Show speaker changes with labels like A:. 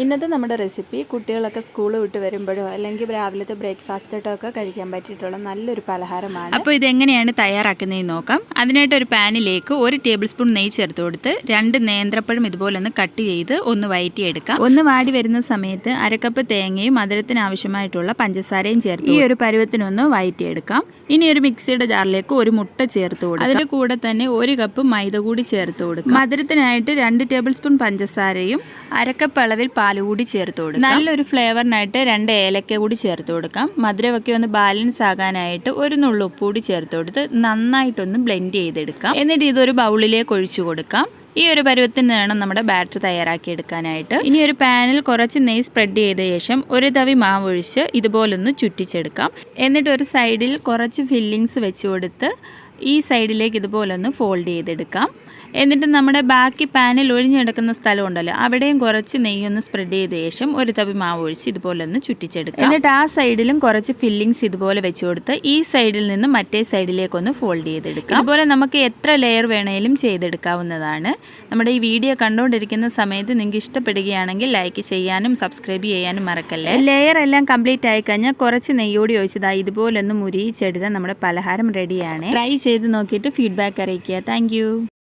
A: ഇന്നത്തെ നമ്മുടെ റെസിപ്പി കുട്ടികളൊക്കെ സ്കൂൾ വിട്ട് വരുമ്പോഴോ അല്ലെങ്കിൽ രാവിലത്തെ ബ്രേക്ക്ഫാസ്റ്റായിട്ടോ ഒക്കെ കഴിക്കാൻ പറ്റിയിട്ടുള്ള നല്ലൊരു പലഹാരമാണ്.
B: അപ്പോൾ ഇതെങ്ങനെയാണ് തയ്യാറാക്കുന്നതെന്ന് നോക്കാം. അതിനായിട്ട് ഒരു പാനിലേക്ക് ഒരു ടേബിൾ സ്പൂൺ നെയ്യ് ചേർത്ത് കൊടുത്ത് രണ്ട് നേന്ത്രപ്പഴം ഇതുപോലെ ഒന്ന് കട്ട് ചെയ്ത് ഒന്ന് വയറ്റിയെടുക്കാം. ഒന്ന് വാടി വരുന്ന സമയത്ത് അരക്കപ്പ് തേങ്ങയും മധുരത്തിന് ആവശ്യമായിട്ടുള്ള പഞ്ചസാരയും ചേർത്ത് ഈ ഒരു പരുവത്തിനൊന്ന് വയറ്റിയെടുക്കാം. ഇനി ഒരു മിക്സിയുടെ ജാറിലേക്ക് ഒരു മുട്ട ചേർത്ത് കൊടുക്കാം. അതിന്റെ കൂടെ തന്നെ ഒരു കപ്പ് മൈദ കൂടി ചേർത്ത് കൊടുക്കാം. മധുരത്തിനായിട്ട് രണ്ട് ടേബിൾ സ്പൂൺ പഞ്ചസാരയും അരക്കപ്പ് അളവിൽ പാൽ കൂടി ചേർത്ത് കൊടുക്കാം. നല്ലൊരു ഫ്ലേവറിനായിട്ട് രണ്ട് ഏലക്ക കൂടി ചേർത്ത് കൊടുക്കാം. മധുരമൊക്കെ ഒന്ന് ബാലൻസ് ആകാനായിട്ട് ഒരു നുള്ളു ഉപ്പ് കൂടി ചേർത്ത് കൊടുത്ത് നന്നായിട്ടൊന്ന് ബ്ലെൻഡ് ചെയ്തെടുക്കാം. എന്നിട്ട് ഇതൊരു ബൗളിലേക്ക് ഒഴിച്ചു കൊടുക്കാം. ഈ ഒരു പരുവത്തിന് വേണം നമ്മുടെ ബാറ്റർ തയ്യാറാക്കി എടുക്കാനായിട്ട്. ഇനി ഒരു പാനിൽ കുറച്ച് നെയ് സ്പ്രെഡ് ചെയ്ത ശേഷം ഒരു തവി മാവ് ഒഴിച്ച് ഇതുപോലൊന്ന് ചുറ്റിച്ചെടുക്കാം. എന്നിട്ട് ഒരു സൈഡിൽ കുറച്ച് ഫില്ലിങ്സ് വെച്ച് കൊടുത്ത് ഈ സൈഡിലേക്ക് ഇതുപോലൊന്ന് ഫോൾഡ് ചെയ്തെടുക്കാം. എന്നിട്ട് നമ്മുടെ ബാക്കി പാനിൽ ഒഴിഞ്ഞെടുക്കുന്ന സ്ഥലം ഉണ്ടല്ലോ അവിടെയും കുറച്ച് നെയ്യൊന്ന് സ്പ്രെഡ് ചെയ്ത ശേഷം ഒരു തവി മാവ് ഒഴിച്ച് ഇതുപോലെ ഒന്ന് ചുറ്റിച്ചെടുക്കുക എന്നിട്ട് ആ സൈഡിലും കുറച്ച് ഫില്ലിങ്സ് ഇതുപോലെ വെച്ച് കൊടുത്ത് ഈ സൈഡിൽ നിന്ന് മറ്റേ സൈഡിലേക്കൊന്ന് ഫോൾഡ് ചെയ്തെടുക്കുക അതുപോലെ നമുക്ക് എത്ര ലെയർ വേണേലും ചെയ്തെടുക്കാവുന്നതാണ്. നമ്മുടെ ഈ വീഡിയോ കണ്ടുകൊണ്ടിരിക്കുന്ന സമയത്ത് നിങ്ങൾക്ക് ഇഷ്ടപ്പെടുകയാണെങ്കിൽ ലൈക്ക് ചെയ്യാനും സബ്സ്ക്രൈബ് ചെയ്യാനും മറക്കല്ലേ? ലെയർ എല്ലാം കംപ്ലീറ്റ് ആയി കഴിഞ്ഞാൽ കുറച്ച് നെയ്യോടി ഒഴിച്ചതാ ഇതുപോലെ ഒന്ന് മുരിയിച്ചെടുത്താൽ നമ്മുടെ പലഹാരം റെഡിയാണ് ട്രൈ ചെയ്ത് നോക്കിയിട്ട് ഫീഡ്ബാക്ക് അറിയിക്കുക. താങ്ക്